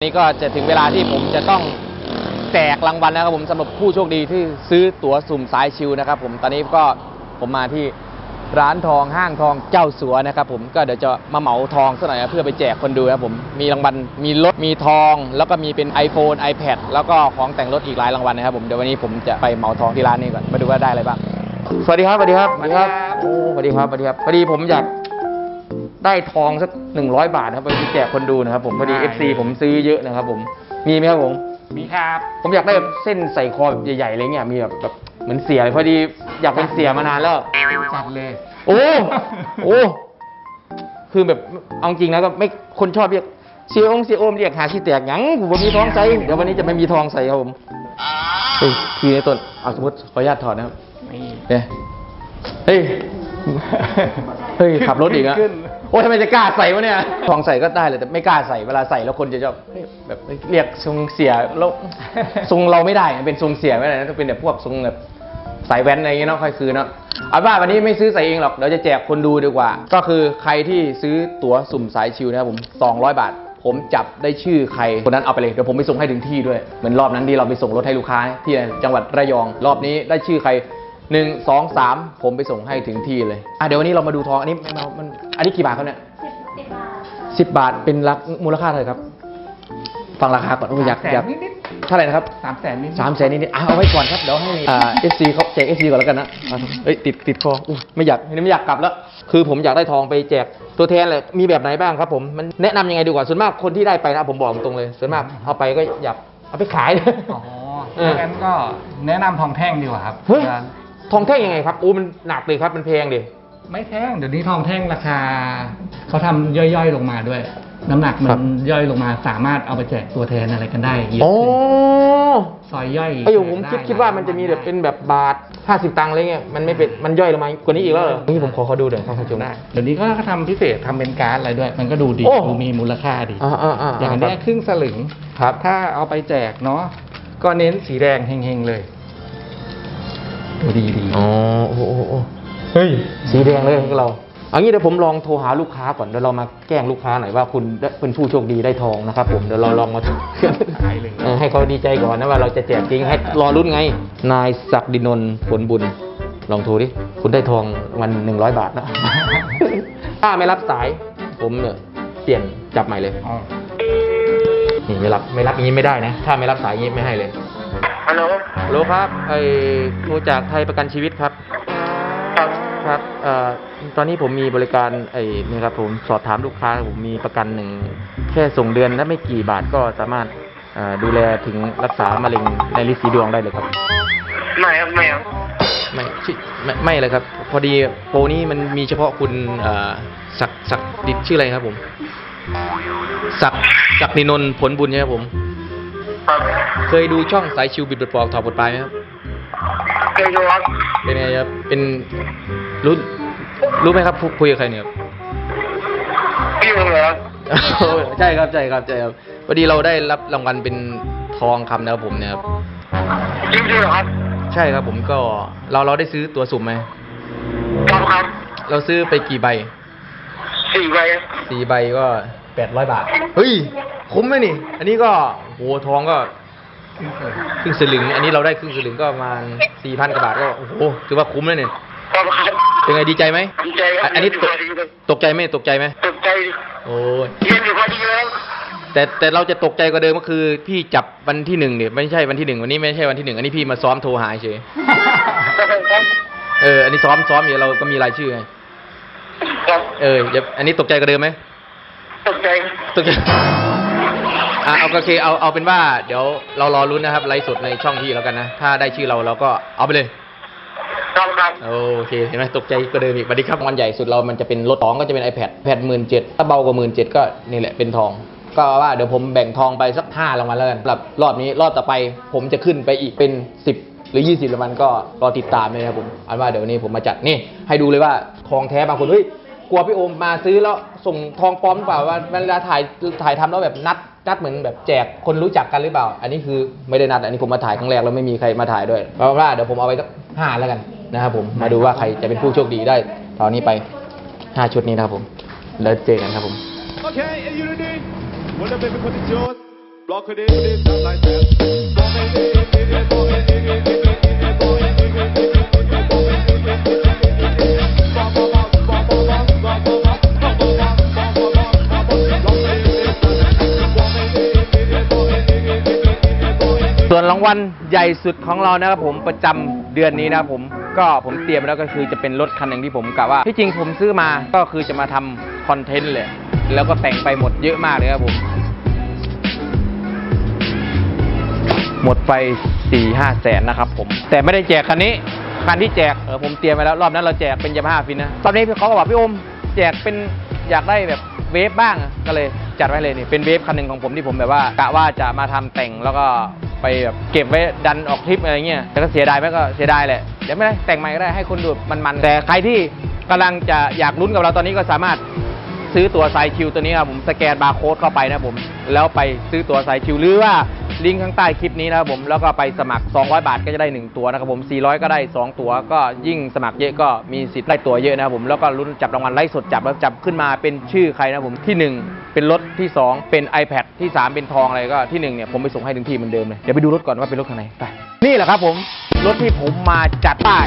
นี่ก็จะถึงเวลาที่ผมจะต้องแจกรางวัลแล้วครับผมสำหรับผู้โชคดีที่ซื้อตั๋วสุ่มสายชิวนะครับ ผมตอนนี้ก็ผมมาที่ร้านทองห้างทองเจ้าสัวนะครับ ผมก็เดี๋ยวจะมาเหมาทองสักหน่อยนะเพื่อไปแจกคนดูครับผมมีรางวัลมีรถมีทอง แล้วก็มีเป็น iPhone iPad แล้วก็ของแต่งรถอีกหลายรางวัลนะครับผมเดี๋ยววันนี้ผมจะไปเหมาทองที่ร้านนี้ก่อนมาดูว่าได้อะไรบ้างสวัสดีครับสวัสดีครับสวัสดีครับสวัสดีครับสวัสดีครับพอดีผมอยาก ได้ทองสักหนึ่งร้อยบาทนะครับไปแจกคนดูนะครับผมพอดี ได้ FC ผมซื้อเยอะนะครับผมมีไหมครับผม มีครับ ผมอยากได้แบบเส้นใส่คอแบบใหญ่ๆอะไรเงี้ยมีแบบแบบเหมือนเสียเลยพอดีอยากเป็นเสียมานานแล้ว จัดเลยโอ้โอ้คือแบบเอาจริงนะก็ไม่คนชอบเรียกเสียองค์เสียโอมเรียกหาที่แตกหยังกูบ่มีทองใส่เดี๋ยววันนี้จะไม่มีทองใส่ครับผมเฮ้ยทีนี้ต้นเอาสมมติขออนุญาตถอดนะครับนี่เนี่ยเฮ้ยเฮ้ยขับรถอีกอะขึ้น โอ้ยทำไมจะกล้าใส่วะเนี่ยทองใส่ก็ได้เลยแต่ไม่กล้าใส่เวลาใส่แล้วคนจะชอบเฮ้ยแบบเรียกทรงเสียแล้วทรงเราไม่ได้อะเป็นทรงเสียไม่ได้นะต้องเป็นแบบพวกทรงแบบสายแว้นอะไรอย่างเงี้ยเนาะค่อยคืนเนาะเอาว่าวันนี้ไม่ซื้อใส่เองหรอกเดี๋ยวจะแจกคนดูดีกว่า ก็คือใครที่ซื้อตั๋วสุ่มสายชิวนะครับผม 200 บาท ผมจับได้ชื่อใครคนนั้นเอาไปเลยเดี๋ยวผมไปส่งให้ถึงที่ด้วยเหมือนรอบนั้นที่เราไปส่งรถให้ลูกค้าที่จังหวัดระยอง รอบนี้ได้ชื่อใคร หนึ่งสองสามผมไปส่งให้ถึงที่เลยอะเดี๋ยววันนี้เรามาดูทองอันนี้มันมันอันนี้กี่บาทครับเนี่ยสิบสิบบาทสิบบาทเป็นรักมูลค่าเท่าไหร่ครับ ฟังราคาก่อนโอ้ยอยากสามแสนอยากนิดเท่าไหร่นะครับสามแสนนิดสามแสนนิดๆอะเอาไว้ก่อนครับเดี๋ยวให้อ่าเอฟซีเขาแจกเอฟซีก่อนแล้วกันนะอะเอ้ยติดติดคออุ้ยไม่อยากไม่อยากกลับแล้ว คือผมอยากได้ทองไปแจกตัวแทนเลยมีแบบไหนบ้างครับผมมันแนะนำยังไงดีกว่าส่วนมากคนที่ได้ไปนะผมบอกตรงเลยส่วนมากเอาไปก็อยากเอาไปขายเลยอ๋อเออถ้างั้นก็แนะนำทองแท่งดีกว่าครับเฮ้ยจะ ทองแท่งยังไงครับอู้มันหนักเลยครับมันแพงดิไม่แท่งเดี๋ยวนี้ทองแท่งราคาเขาทำย่อยๆลงมาด้วย น้ำหนักมัครันบย่อยลงมาสามารถเอาไปแจกตัวแทนอะไรกันได้เยอะโอ้ขึ้นซอยย่อยไอ้อยู่ผมคิดแจกไคิดว่ามันจะมีแบบเป็นแบบบาท50ตังค์อะไรเงี้ยมันไม่เป็นมันย่อยลงมากว่านี้อีกแล้วเหรอนี่ผมขอเขาดูหน่อยครับท่านผู้ชมได้เดี๋ยวนี้ก็ทำพิเศษทำเป็นการ์ดอะไรด้วย มันก็ดูดีโอ้ดูมีมูลค่าดีอ่าอ่าอ่าอย่างเนี้ยครึ่งสลึงครับ ถ้าเอาไปแจกเนาะก็เน้นสีแดงเฮงๆเลย ดูดีดีอ๋อโอ้โหโอ้โหเฮ้ยสีแดงเลยของเราเอางี้เดี๋ยวผมลองโทรหาลูกค้าก่อนเดี๋ยวเรามาแกล้งลูกค้าหน่อยว่าคุณได้เป็นผู้โชคดีได้ทองนะครับ ผมเดี๋ยวเราลองมาขายเลยเออให้เขาดีใจก่อนนะว่าเราจะแจกจริงให้รอรุ่นไง นายศักดินนท์ผลบุญ ลองโทรดิคุณได้ทองวันหนึ่งร้อยบาทนะถ้าไม่รับสาย ผมเนี่ยเปลี่ยนจับใหม่เลยอ๋อนี่ไม่รับไม่รับอย่างนี้ไม่ได้นะ ถ้าไม่รับสายอย่างนี้ไม่ให้เลย ฮัลโหลฮัลโหลครับไอโทรจากไทยประกันชีวิตครับ ครับครับเอ่อตอนนี้ผมมีบริการไอ้นี่ครับผมสอบถามลูกค้าผมมีประกันหนึ่งแค่ส่งเดือนและไม่กี่บาทก็สามารถเอ่อดูแลถึงรักษามะเร็งในลินสีดวงได้เลยครับ ไม่ครับไม่ครับไม่ชื่อไม่ไม่เลยครับ พอดีโปรนี้มันมีเฉพาะคุณเอ่อศักดิ์ศักดิ์ดิษฐ์ชื่ออะไรครับผมศักดิ์ศักดินนท์ผลบุญใช่ไหมครับผม ครับเคยดูช่องสายชิวบิดบทปลอกถอดบทปลายไหมครับ เคยดูครับเป็นไงครับ เป็นรู้รู้ไหมครับคุคุยกับใครเนี่ยครับ พี่ผมเหรอครับใช่ครับใช่ครับใช่ครับพอดีเราได้รับรางวัลเป็นทองคำนะครับผมเนี่ยครับ จริงๆเหรอครับใช่ครับผมก็เราเราได้ซื้อตัวสุ่มไหม ครับครับเราซื้อไปกี่ใบสี่ใบสี่ใบก็ แปดร้อยบาท เฮ้ย คุ้มไหมนี่ อันนี้ก็โหทองก็ครึ่งสลึง อันนี้เราได้ครึ่งสลึงก็ประมาณสี่พันกว่าบาทก็โอ้โหถือว่าคุ้มเลยเนี่ยครับครับเป็นไงดีใจไหมดีใจครับอะอันนี้เรียตยู่กพอดีเลยตกใจไหมตกใจไหมตกใจโอ้ยเรียนอยู่พอดีเลยแต่แต่เราจะตกใจกว่าเดิมก็คือ พี่จับวันที่หนึ่งเนี่ยไม่ใช่วันที่หนึ่งวันนี้ไม่ใช่วันที่หนึ่งอันนี้พี่มาซ้อมโทรหาเฉยครับเออ อันนี้ซ้อมซ้อมอยู่เราก็มีรายชื่อไงครับเอออย่าอันนี้ตกใจกว่าเดิมไหม ตกใจตกใจอะเอาโอเคเอาเอาเป็นว่าเดี๋ยวเรารอรุ้นนะครับไลฟ์สดในช่องพี่แล้วกันนะ ถ้าได้ชื่อเราเราก็เอาไปเลยครับครับโอเคเห็นไหมตกใจกว่าเดิมอีกสวัสดีครับวันใหญ่สุดเรามันจะเป็นรถสองก็จะเป็น iPad แพดหมื่นเจ็ดถ้าเบากว่าหมื่นเจ็ดก็นี่แหละเป็นทอง ก็ว่าเดี๋ยวผมแบ่งทองไปสักห้ารางวัลแล้วกันสำหรับรอบนี้รอบต่อไปผมจะขึ้นไปอีกเป็นสิบหรือ 20รางวัลก็รอติดตามเลยนะครับผมอันว่าเดี๋ยววันนี้ผมมาจัดนี่ให้ดูเลยว่าทองแท้บางคนเฮ้ย กลัวพี่โอมมาซื้อแล้วส่งทองปลอมหรือเปล่าว่าเวลาถ่ายถ่ายทำแล้วแบบนัดนัดเหมือนแบบแจกคนรู้จักกันหรือเปล่า อันนี้คือไม่ได้นัดอันนี้ผมมาถ่ายครั้งแรกแล้วไม่มีใครมาถ่ายด้วยเพราะว่าเดี๋ยวผมเอาไปสักห้าแล้วกันนะครับผมมาดูว่าใครจะเป็นผู้โชคดีได้ตอนนี้ไปห้าชุดนี้นะครับผมแล้วเจอกันครับผม Okay, are you ready? Buona bene condizione. block it in, it sound like that. ส่วนรางวัลใหญ่สุดของเรานะครับผมประจำเดือนนี้นะครับผมก็ผมเตรียมแล้วก็คือจะเป็นรถคันหนึ่งที่ผมกะว่าที่จริงผมซื้อมาก็คือจะมาทำคอนเทนต์เลย แล้วก็แต่งไปหมดเยอะมากเลยครับผม หมดไป4ี่ห้าแสนนะครับผม แต่ไม่ได้แจกคันนี้ คันที่แจกเออผมเตรียมไว้แล้วรอบนั้นเราแจกเป็นยามาฮ่าฟินนะตอนนี้เขาก็บอกพี่อมแจกเป็นอยากได้แบบเวฟบ้างก็เลยจัดไว้เลยนี่เป็นเวฟคันหนึ่งของผมที่ผมแบบว่ากะว่าจะมาทำแต่งแล้วก็ ไปแบบเก็บไว้ดันออกทริปอะไรเงี้ยแต่ก็เสียดายไหมก็เสียดายแหละเดี๋ยวไม่ได้แต่งใหม่ก็ได้ให้คนดูมันๆแต่ใครที่กำลังจะอยากลุ้นกับเราตอนนี้ก็สามารถซื้อตัวไซคิวตัวนี้ครับผมสแกนบาร์โค้ดเข้าไปนะผมแล้วไปซื้อตัวไซคิวหรือว่า ลิงก์ข้างใต้คลิปนี้นะครับผมแล้วก็ไปสมัคร 200 บาทก็จะได้ 1 ตัวนะครับผม 400 ก็ได้ 2 ตัว ก็ยิ่งสมัครเยอะก็มีสิทธิ์ได้ตัวเยอะนะครับผมแล้วก็ลุ้นจับรางวัลไล่สดจับแล้วจับขึ้นมาเป็นชื่อใครนะครับผมที่ 1 เป็นรถที่ 2 เป็น iPad ที่ 3 เป็นทองอะไรก็ที่ 1 เนี่ยผมไปส่งให้ถึงที่เหมือนเดิมเลยเดี๋ยวไปดูรถก่อนว่าเป็นรถคันไหนไปนี่แหละครับผมรถที่ผมมาจัดป้าย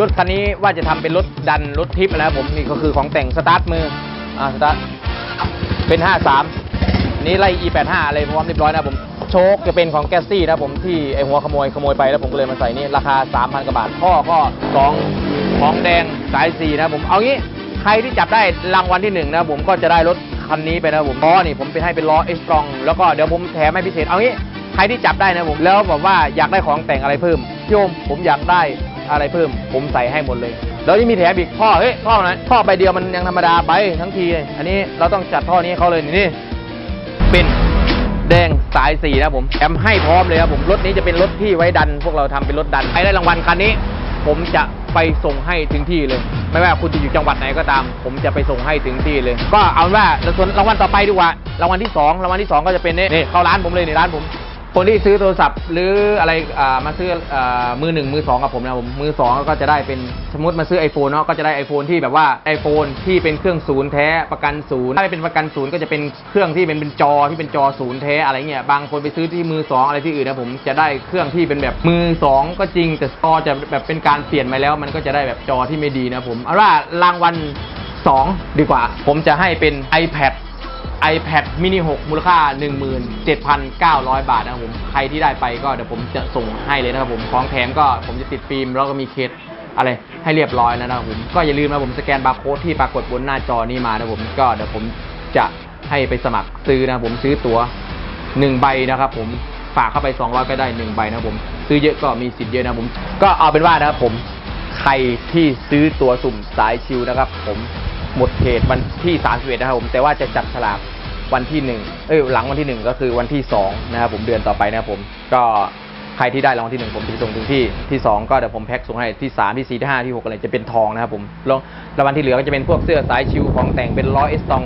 รถคันนี้ว่าจะทำเป็นรถดันรถทิปนะครับผมนี่ก็คือของแต่งสตาร์ทมืออ่าสตาร์ทเป็น 53นี่ไล่ E85 อะไรพร้อมเรียบร้อยนะผม ชคจะเป็นของแกสซี่นะผมที่ไอหัวขโมยขโมยไปแล้วผมก็เลยมาใส่นี่ราคา 3,000กว่าบาทพ่อก็สองของแดงสายสีนะผมเอางี้ใครที่จับได้รางวัลที่หนึ่งนะผมก็จะได้รถคันนี้ไปนะผมล้อนี่ผมไปให้เป็นล้อเอสตรองแล้วก็เดี๋ยวผมแถมให้พิเศษเอางี้ใครที่จับได้นะผมแล้วบอกว่าอยากได้ของแต่งอะไรเพิ่มพี่โอมผมอยากได้อะไรเพิ่ม ผมใส่ให้หมดเลยแล้วนี่มีแถมอีกท่อเฮ้ยท่อไหนท่อใบเดียวมันยังธรรมดาไปทั้งทีเลยอันนี้เราต้องจัดท่อนี้เขาเลยนี่เป็น แดงสายสีนะผมแอมให้พร้อมเลยครับผมรถนี้จะเป็นรถที่ไว้ดัน พวกเราทำเป็นรถดันใครได้รางวัลคันนี้ ผมจะไปส่งให้ถึงที่เลย ไม่ว่าคุณจะอยู่จังหวัดไหนก็ตาม ผมจะไปส่งให้ถึงที่เลย ก็เอาว่าส่วนรางวัลต่อไปดีกว่ารางวัลที่สองรางวัลที่สองก็จะเป็นนี่นี่เข้าร้านผมเลยในร้านผม คนที่ซื้อโทรศัพท์หรืออะไรมาซื้ออมือหนึ่งมือสองกับผมนะผมมือสองก็จะได้เป็นสมมติมาซื้อ iPhone เนาะก็จะได้ iPhone ที่แบบว่า iPhone ที่เป็นเครื่องศูนย์แท้ประกันศูนย์ถ้าไม่เป็นประกันศูนย์ก็จะเป็นเครื่องที่เป็นเป็นจอที่เป็นจอศูนย์แท้อะไรเงี้ยบางคนไปซื้อที่มือสองอะไรที่อื่นนะผมจะได้เครื่องที่เป็นแบบมือสองก็จริงแต่จอจะแบบเป็นการเปลี่ยนมาแล้ว มันก็จะได้แบบจอที่ไม่ดีนะผมเอาว่ารางวัลสองดีกว่า ผมจะให้เป็น iPad iPad mini 6 มูลค่า 17,900 บาทนะครับผมใครที่ได้ไปก็เดี๋ยวผมจะส่งให้เลยนะครับผมของแถมก็ผมจะติดฟิล์มแล้วก็มีเคสอะไรให้เรียบร้อยแล้วนะครับผมก็อย่าลืมนะผมสแกนบาร์โค้ดที่ปรากฏบนหน้าจอนี้มานะครับผมก็เดี๋ยวผมจะให้ไปสมัครซื้อนะครับผมซื้อตั๋ว1ใบนะครับผมฝากเข้าไป 200 ก็ได้ 1 ใบนะครับผม ซื้อเยอะก็มีสิทธิ์เยอะนะครับผม ก็เอาเป็นว่านะครับผมใครที่ซื้อตัวสุ่มสายชิวนะครับ ผมหมดเขตวันที่ 31 นะครับผมแต่ว่าจะจับฉลาก วันที่หนึ่งเอ้ยหลังวันที่หนึ่งก็คือวันที่สองนะครับผมเดือนต่อไปนะครับผมก็ใครที่ได้รางวัลที่หนึ่งผมจะส่งถึงที่ที่สองก็เดี๋ยวผมแพ็คส่งให้ที่สามที่สี่ที่ห้าที่หกอะไรจะเป็นทองนะครับผมแล้วรางวัลที่เหลือก็จะเป็นพวกเสื้อสายชิวของแต่งเป็นล้อเอสตอง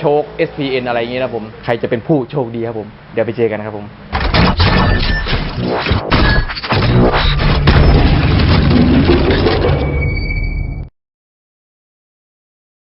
โชค SPN อะไรอย่างเงี้ยนะครับผมใครจะเป็นผู้โชคดีครับผมเดี๋ยวไปเจอกันนะครับผม